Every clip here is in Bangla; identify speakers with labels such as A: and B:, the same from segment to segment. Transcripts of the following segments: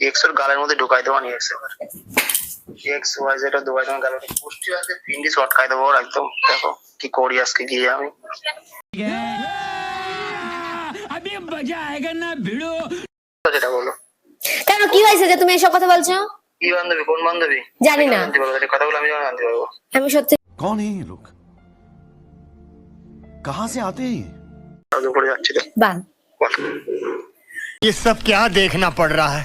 A: এক্স ওর গালের মধ্যে ঢুকাই দেবো নিয়ে এক্স এবার এক্স ওয়াই যেটা দুবাই তোমার গালের মধ্যে পুষ্টি আছে পিন্ডি শর্টকাই দেবো ওর একদম দেখো কি করি আজকে গিয়ে আমি
B: अभी मजा आएगा ना भिड़ो
A: সেটা বলো
C: কেন কি হয়েছে যে তুমি এসব কথা বলছো
A: কি বান্ধবী কোন বান্ধবী
C: জানি না।
A: জানতে পারবো এই কথাগুলো আমি যেমন জানতে পারবো
C: আমি সত্যি
D: कौन है ये लोग कहां से आते हैं ये
A: আর দুপুরে যাচ্ছি রে
C: বাল
A: বল
E: ये सब क्या देखना पड़ रहा है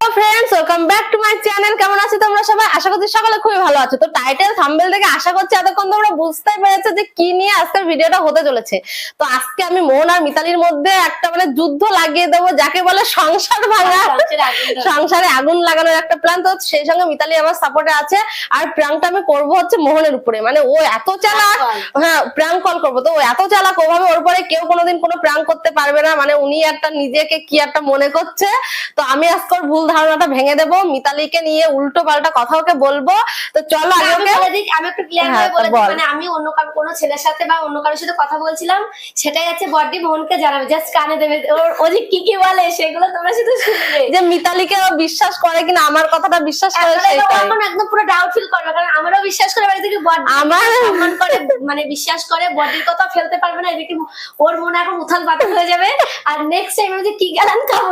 C: Friends welcome back to my channel কেমন আছো তোমরা সবাই? আশা করছি সকালে খুবই ভালো আছো। তো টাইটেল থাম্বনেল থেকে আশা করছি এতক্ষণ তোমরা বুঝতে পেরেছ যে কি নিয়ে আজকের ভিডিওটা হতে চলেছে। তো আজকে আমি মোহন আর মিতালির মধ্যে একটা মানে যুদ্ধ লাগিয়ে দেবো যাকে বলে সংসার ভাঙা। সংসারে আগুন লাগানোর একটা প্ল্যান তো সেই সঙ্গে মিতালি আমার সাপোর্টে আছে। আর প্রাংটা আমি করব হচ্ছে মোহনের উপরে। মানে ও এত চালাক হ্যাঁ প্রাং কল করব। তো ও এত চালাক ওভাবে ওর পরে কেউ কোনোদিন কোনো প্রাং করতে পারবে না। মানে উনি একটা নিজেকে কি একটা মনে করছে। তো আমি আজকে ওর ভুল ধারণাটা ভেঙে দেবো মিতালিকে নিয়ে উল্টো পাল্টা কথা ওকে বলব। তো চলো আগে
F: আমি
C: ওকে
F: আমি একটু ক্লিয়ার
C: হ্যাঁ,
F: করে বলে মানে আমি অন্য কারও কোনো ছেলের সাথে বা অন্য কারোর সাথে কথা বলছিলাম সেটাই আছে বডি মোহনকে জানাবে জাস্ট কানে দেবে। ওর ও যে কি কি বলে সেগুলো তোমরা শুধু শুনবে।
C: যে মিতালিকে বিশ্বাস করে কিনা আমার কথাটা বিশ্বাস করে সেটাই।
F: এখন একদম পুরো ডাউট ফিল করবে কারণ আমারও বিশ্বাস করে বাড়ি থেকে বডি
C: আমার-
F: সম্মান করে মানে বিশ্বাস করে বডির কথা ফেলতে পারবে না এদিকে ওর মনে এখন উথাল পাতাল হয়ে যাবে। আর নেক্সট টাইম আমি যে কি গেলাম খাব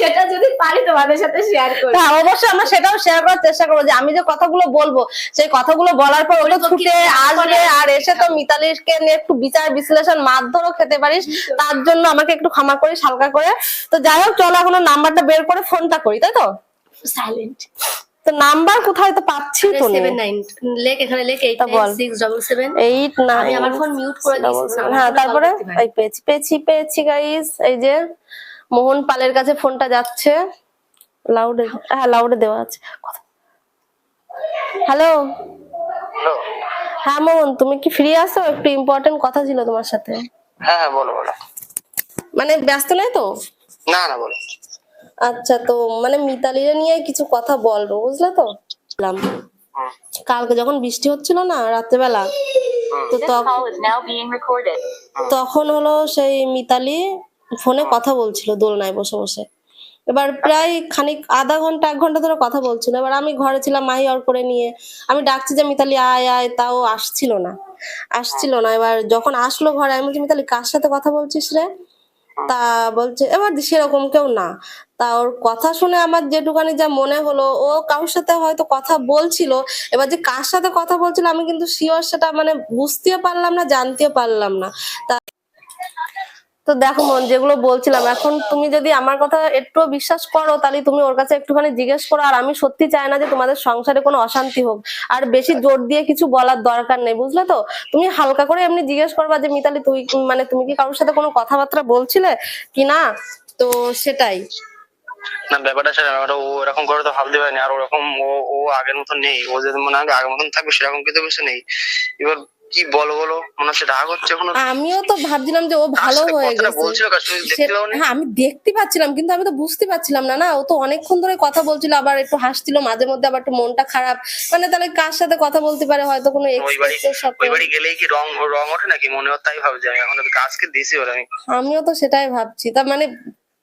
F: সেটা যদি পারি তোমাদের সাথে শেয়ার করি।
C: হ্যাঁ অবশ্যই আমরা সেটাও শেয়ার করার চেষ্টা করব যে আমি যে কথাগুলো বলব সেই কথাগুলো বলার পর ওগুলো ছুটে আসবে আর এসে তো মিতালিকে নিয়ে একটু বিচার বিশ্লেষণ মারধরও খেতে পারিস তার জন্য আমাকে একটু ক্ষমা করিস হালকা করে। তো যাই হোক চলো এখন নাম্বারটা বের করে ফোনটা করি তাই তো?
F: সাইলেন্ট
C: তো নাম্বার কোথায় তো পাচ্ছি তো
F: লেখ এখানে লেখ এইট
C: তা বল।
F: সিক্স ডবল সেভেন
C: এইট
F: আমি আমার ফোন মিউট করে দিয়েছি
C: হ্যাঁ তারপরে। এই পেয়েছি পেয়েছি পেয়েছি গাইস এই যে মোহন পালের কাছে ফোনটা যাচ্ছে। লাউডে হ্যাঁ লাউডে দেওয়া আছে। হ্যালো
A: হ্যালো
C: হ্যাঁ মোহন তুমি কি ফ্রি আছো? একটু ইম্পর্টেন্ট কথা ছিল তোমার সাথে।
A: হ্যাঁ হ্যাঁ বলো বলো।
C: মানে ব্যস্ত নাই তো?
A: না না বলো।
C: আচ্ছা তো মানে মিতালিরে নিয়ে কিছু কথা বলব বুঝলে তো? বললাম। কালকে যখন বৃষ্টি হচ্ছিল না রাত্রেবেলা তো তখন তখন হলো সেই মিতালি ফোনে কথা বলছিল দোলনায় বসে বসে। এবার প্রায় খানিক, আধা ঘণ্টা, এক ঘণ্টা ধরে কথা বলছিল। এবার আমি ঘরে ছিলাম, মাহি করে নিয়ে। আমি ডাকছি যে, মিতালি, আয় আয়। তাও আসছিল না। আসছিল না। এবার যখন আসলো ঘরে, আমি বলছি, মিতালি, কার সাথে কথা বলছিস রে? তা বলছে, এবার সেরকম কেউ না। তা ওর কথা শুনে আমার যেটুকানি যা মনে হলো, ও কারোর সাথে হয়তো কথা বলছিল। এবার যে কার সাথে কথা বলছিল, আমি কিন্তু শিওর সেটা মানে বুঝতেও পারলাম না, জানতেও পারলাম না। তা তো দেখো মন, যেগুলো বলছিলাম, এখন তুমি যদি আমার কথা একটু বিশ্বাস করো, তাহলে তুমি ওর কাছে একটুখানি জিজ্ঞেস করো, আর আমি সত্যি চাই না যে তোমাদের সংসারে কোনো অশান্তি হোক। আর বেশি জোর দিয়ে কিছু বলার দরকার নেই, বুঝলে তো? তুমি হালকা করে এমনি জিজ্ঞেস করবা যে, মিতালি, তুই মানে তুমি কি কারোর সাথে কোনো কথাবার্তা বলছিলে কি না? তো সেটাই।
A: না, ব্যাপারটা সেটা ও এরকম করে তো ভাবতে পারেনি। আর ওরকম ও ও আগের মতন নেই। ও যদি মনে হয় আগের মতন থাকবে, সেরকম কিন্তু কিছু নেই। এবার কি বলো বলো? মনে হচ্ছে রাগ হচ্ছে কোনো
C: আমিও তো ভাবছিলাম যে ও ভালো হয়ে গেছে? হ্যাঁ আমি দেখতে পাচ্ছিলাম কিন্তু আমি তো বুঝতে পারছিলাম না না ও তো অনেকক্ষণ ধরে কথা বলছিল আবার একটু হাসছিল মাঝে মধ্যে আবার একটু মনটা খারাপ। মানে তাহলে কার সাথে কথা বলতে পারে? হয়তো কোনো এক্সের সাথে।
A: ওই বাড়ি গেলেই কি রং রং ওঠে নাকি? মনে হয় তাই ভাবছি আমি। এখন ওদেরকে আজকে দিয়েছি ওরা আমি।
C: আমিও তো সেটাই ভাবছি। তার মানে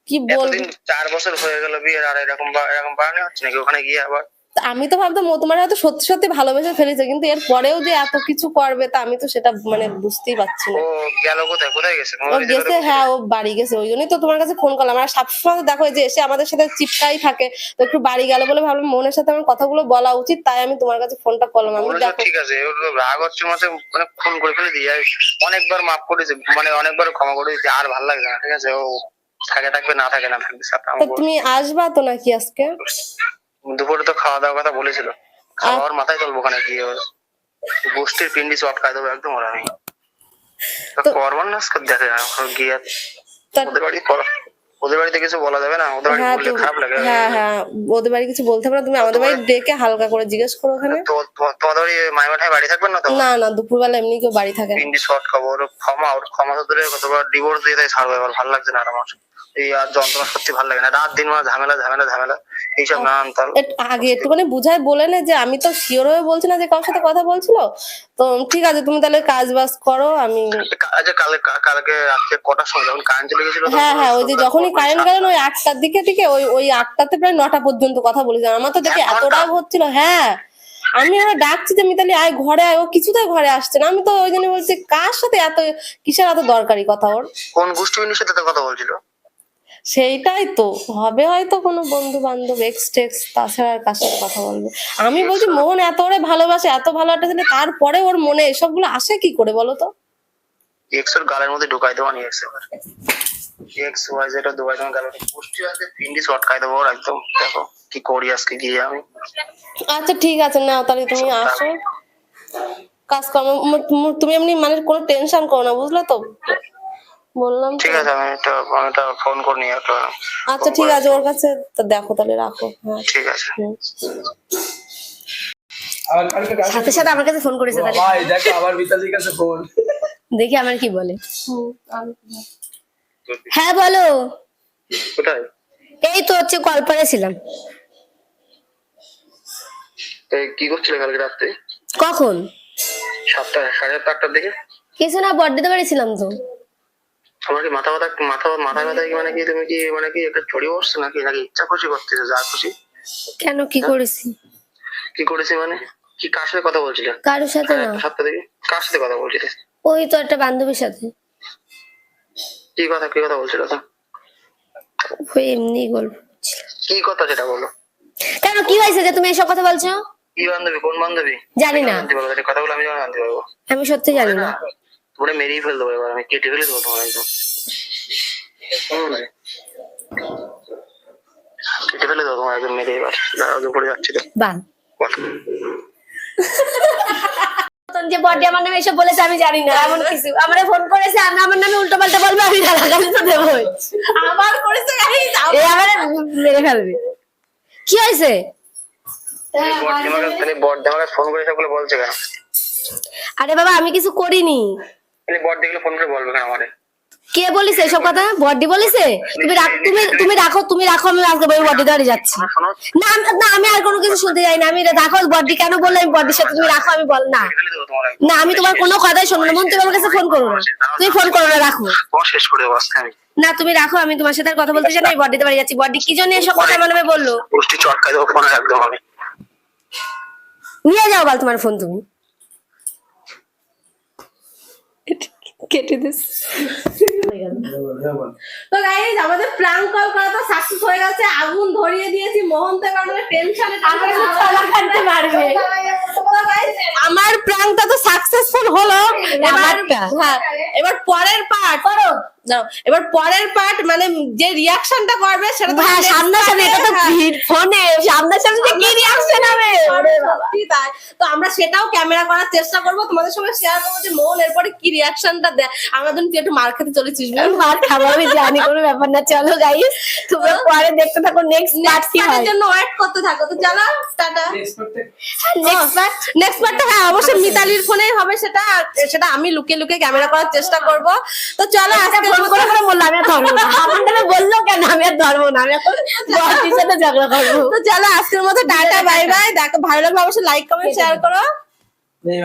C: কি বলব?
A: চার বছর হয়ে গেল বিয়ের আর এরকম এরকম বাড়ানো হচ্ছে নাকি? ওখানে গিয়ে আবার
C: আমি তো ভাবতাম ও তোমার হয়তো সত্যি সত্যি ভালোবেসে ফেলেছে কিন্তু এর পরেও যে এত কিছু করবে তা আমি তো সেটা মানে বুঝতেই পারছি না।
A: ও গেল কোথায়? কোথায় গেছে?
C: ও গেছে হ্যাঁ ও বাড়ি গেছে ওই জন্যই তো তোমার কাছে ফোন করলাম। আর সবসময় দেখো যে এসে আমাদের সাথে চিপকাই থাকে তো একটু বাড়ি গেল বলে ভাবলাম মনের সাথে আমার কথাগুলো বলা উচিত তাই আমি তোমার কাছে ফোনটা করলাম। আমি দেখো
A: ঠিক আছে রাগ হচ্ছে মাঝে মানে ফোন করে ফেলে দিয়ে অনেকবার মাফ করেছে মানে অনেকবার ক্ষমা করে দিয়েছে আর ভালো লাগছে না ঠিক আছে? ও থাকে থাকবে না থাকে না
C: তুমি আসবা তো নাকি আজকে?
A: দুপুরে তো খাওয়া দাওয়ার কথা বলেছিল। খাওয়ার মাথায় তুলবো ওখানে গিয়ে। গোষ্ঠীর পিন্ডি চটকায় দেবো একদম ওরা আমি করবার না দেখে গিয়ে ওদের বাড়ি ওদের বাড়িতে কিছু বলা যাবে না? ওদের বাড়ি
C: হ্যাঁ
A: বললে খারাপ লাগে।
C: হ্যাঁ হ্যাঁ ওদের বাড়ি কিছু বলতে পারো? তুমি আমাদের বাড়ি ডেকে হালকা করে জিজ্ঞেস করো ওখানে।
A: তোমাদের বাড়ি মাইমাঠায় বাড়ি থাকবেন না তো?
C: না না দুপুরবেলা এমনি কেউ বাড়ি থাকে না।
A: পিন্ডি শর্ট খাব ওর ক্ষমা ওর ক্ষমা তো দূরে কতবার ডিভোর্স দিয়ে তাই ছাড়বো এবার ভালো লাগছে না আর আমার। এই আর যন্ত্রণা সত্যি ভালো লাগে না। রাত দিন মানে ঝামেলা ঝামেলা ঝামেলা। এইসব নানান তাল
C: আগে একটুখানি বুঝাই বলে নে যে আমি তো শিওর হয়ে বলছি না যে কারোর সাথে কথা বলছিল। তো ঠিক আছে তুমি তাহলে কাজ বাজ করো আমি
A: আচ্ছা কালকে কালকে রাত্রে কটার সময়? যখন কারেন্ট চলে গেছিল
C: হ্যাঁ হ্যাঁ ওই যে যখনই কারেন্ট
A: সাতটা।
C: গেল ওই আটটার দিকে থেকে ওই ওই আটটাতে প্রায় নটা পর্যন্ত কথা বলেছি আমার তো দেখে এত রাগ হচ্ছিল হ্যাঁ। আমি ওরা ডাকছি যে মিতালি আয় ঘরে আয়। ও কিছুতেই ঘরে আসছে না। আমি তো ওই জন্য বলছি কার সাথে এত কিসের এত দরকারি কথা ওর?
A: কোন গোষ্ঠী মিনির সাথে কথা বলছিল?
C: সেইটাই তো। হবে হয়তো কোনো বন্ধু বান্ধব এক্স টেক্স তাছাড়া আর কার সাথে কথা বলবে? আমি বলছি মোহন এত ওরে ভালোবাসে এত ভালো একটা ছেলে তারপরে ওর মনে এসবগুলো আসে কি করে বলো তো?
A: এক্সের গালের মধ্যে ঢুকাই দেবো নি এক্স এবার। এক্স ওয়াই যেটা ঢুকাই দেবো গালের গোষ্ঠী আছে ফিন্ডিস অটকাই দেবো ওর একদম দেখো কি করি আজকে গিয়ে আমি
C: আচ্ছা ঠিক আছে নাও তাহলে তুমি আসো। কাজকর্ম তুমি এমনি মানে কোনো টেনশন করো না বুঝলে তো? বললাম
A: ঠিক আছে আমি এটা আমি এটা ফোন করে নিয়ে একটা
C: আচ্ছা ঠিক আছে ওর কাছে তো দেখো তাহলে রাখো। হ্যাঁ
A: ঠিক আছে।
D: রাতে
F: সাথে সাথে আমার কাছে ফোন করেছে তাহলে।
D: ভাই দেখো আবার মিতালির কাছে ফোন
F: দেখি আমার কি বলে। হ্যাঁ বলো।
A: কোথায়?
F: এই তো হচ্ছে কলপারে ছিলাম।
A: কি করছিলে কালকে রাত্রে?
F: কখন?
A: সাতটা সাড়ে সাতটা আটটার দিকে?
F: কিছু না বর্দিতে বাড়ি ছিলাম তো।
A: কি মাথা ব্যথা মাথা মাথা ব্যথা কি মানে কি তুমি কি মানে কি একটা ছড়ি বসছো নাকি? নাকি ইচ্ছা খুশি করতেছো যা খুশি?
F: কেন কি করেছি?
A: কি করেছি মানে? কি কার সাথে কথা বলছিলে?
F: কারোর সাথে না।
A: আটটা, সাতটা দিকে কার সাথে কথা বলছিলে?
F: ওই তো একটা বান্ধবীর সাথে।
A: কি কথা কি কথা বলছিল তো
F: ওই এমনি গল্প
A: কি কথা সেটা বলো?
F: কেন কি হয়েছে যে তুমি এসব কথা বলছো?
A: কি বান্ধবী? কোন বান্ধবী?
F: জানি না।
A: কথাগুলো আমি জানতে পারব।
F: আমি সত্যি জানি না।
A: তোমরা মেরেই ফেল দেবো এবার আমি কেটে ফেলে দেবো তোমার একদম কেটে ফেলে দেবো তোমার একদম মেরে এবার যাচ্ছি।
F: যে বডি আমার নামে এসব বলেছে আমি জানি না এমন কিছু। আমারে ফোন করেছে আমি আমার নামে উল্টো পাল্টা বলবে আমি গালাগালি তো দেবই
C: আবার করেছে guys,
F: এ আমারে মেরে ফেলবে। কি হয়েছে?
A: আমাকে ফোন করে সবগুলো বলছে কেন?
F: আরে বাবা আমি কিছু করিনি।
A: তাহলে বড়দি গুলো ফোন করে বলবে কেন আমারে?
F: কে বলিছে এসব কথা? বডি বলিছে? তুমি রাখ- তুমি তুমি রাখো তুমি রাখো আমি আজকে বডি দাঁড়িয়ে যাচ্ছি। না না আমি আর কোনো কিছু শুনতে যাই না আমি রাখো বডি কেন বললে আমি বডির সাথে তুমি রাখো আমি বল না। না আমি তোমার কোনো কথাই শুনব না মন তুমি আমার কাছে ফোন করো না। তুমি ফোন করো না রাখো।
A: শেষ করে আমি
F: না তুমি রাখো আমি তোমার সাথে কথা বলতে চাই না আমি বডিতে বাড়ি যাচ্ছি। বডি কি জন্য এসব কথা আমার বলল?
A: একদম আমি।
F: নিয়ে যাও বল তোমার ফোন তুমি। কেটে দিস
C: তো গাইজ আমাদের প্রাঙ্ক কল করা তো সাকসেস হয়ে গেছে। আগুন ধরিয়ে দিয়েছি মোহন তো মানে টেনশনে
F: কাটতে পারবে
C: আমার প্রাঙ্কটা তো সাকসেসফুল হলো। এবার? হ্যাঁ এবার পরের পার্ট দাও এবার পরের পার্ট মানে যে রিয়াকশনটা করবে সেটা তো
F: হ্যাঁ
C: next
F: সামনাসামনি এটা তো
C: হ্যাঁ।
F: ভিড় ফোনে। সামনাসামনি কি রিয়াকশন হবে?
C: তাই। তো আমরা সেটাও ক্যামেরা করার চেষ্টা করব। তোমাদের সঙ্গে শেয়ার করব যে মোহন এরপরে কি রিয়াকশনটা দেয়? আমরা তুমি একটু মার খেতে চলেছিস
F: মার খাব আমি জানি কোনো ব্যাপার না। চলো গাইস তোমরা পরে দেখতে থাকো নেক্সট পার্ট কি হয়?
C: জন্য ওয়েট করতে থাকো। তো চলো টাটা।
F: নেক্সট পার্ট
C: নেক্সট পার্টটা হ্যাঁ অবশ্যই মিতালির ফোনেই হবে সেটা সেটা আমি লুকিয়ে লুকিয়ে ক্যামেরা করার চেষ্টা করব। তো চলো আজকে
F: ফোন করে বললাম, আমি ধরবো না। বলল কেন? আমি আর ধরবো না। আমি এখন ঝগড়া করব।
C: তো চলো, আজকের মতো টাটা, বাই বাই। দেখো, ভালো লাগলে অবশ্যই লাইক কমেন্ট শেয়ার করো।